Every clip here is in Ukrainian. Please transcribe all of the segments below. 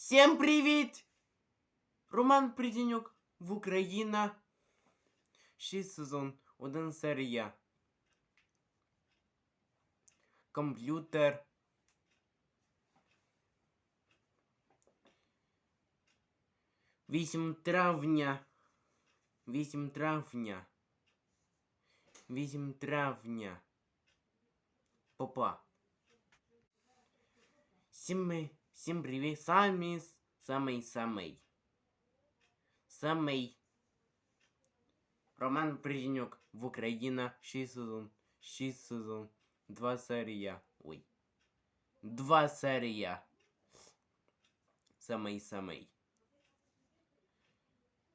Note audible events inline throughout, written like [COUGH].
Всім привіт! Роман Придінюк в Україна. 6 сезон, 1 серія. Комп'ютер. Вісім травня. Вісім травня. Вісім травня. Попа. Всім, Всім привіт. Самий, самий, самий. Самий. Роман Придінюк в Україна. 6 сезон. 6 сезон. 2 серія. Ой. 2 серія. Самий, самий.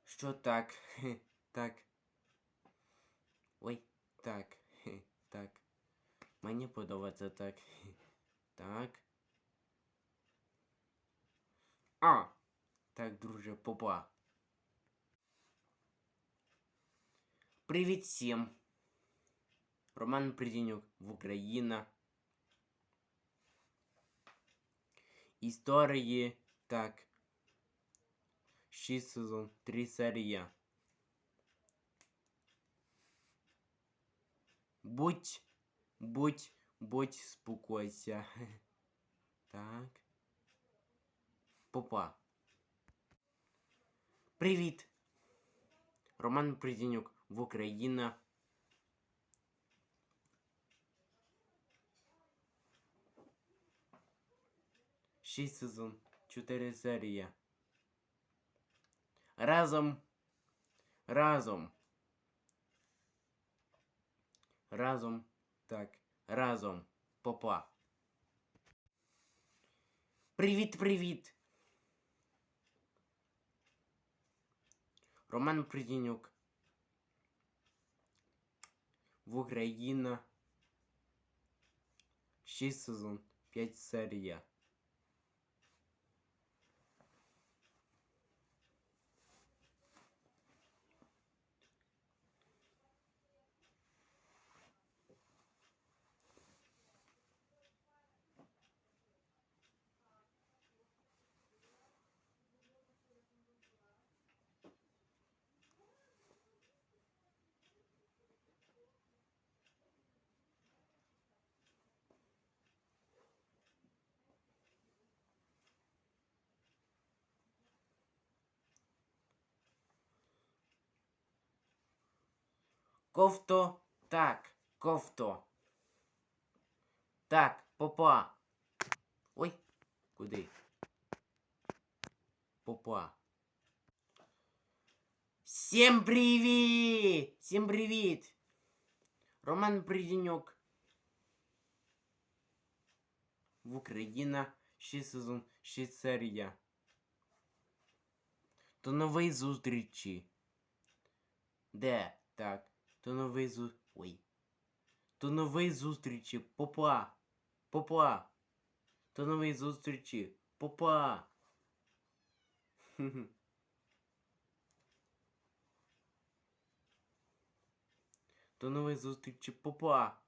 Що так? Так. Ой, так. Так. Мені подобається так. Так. А. Так, друже, попа. Привіт всім. Роман Придінюк в Україна. Історії так. 6 сезон, 3 серія. Будь, будь, будь спокойся. [LAUGHS] Так. Попа. Привіт. Роман Придінюк в Україна. Шість сезон, чотири серія. Разом. Разом. Разом. Так. Разом. Попа. Привіт, привіт. Роман Придінюк. В Україна. 6 сезон, 5 серія. Ковто. Так, ковто. Так, попа. Ой, куди? Попа. Всім привіт! Всім привіт! Роман Придінюк. В Україна 6 сезон, 6 серія. До нової зустрічі. Де? Так. До нової зу... Ой. До нової зустрічі. Попа. Попа. До нової зустрічі. Попа. До нової зустрічі. Попа.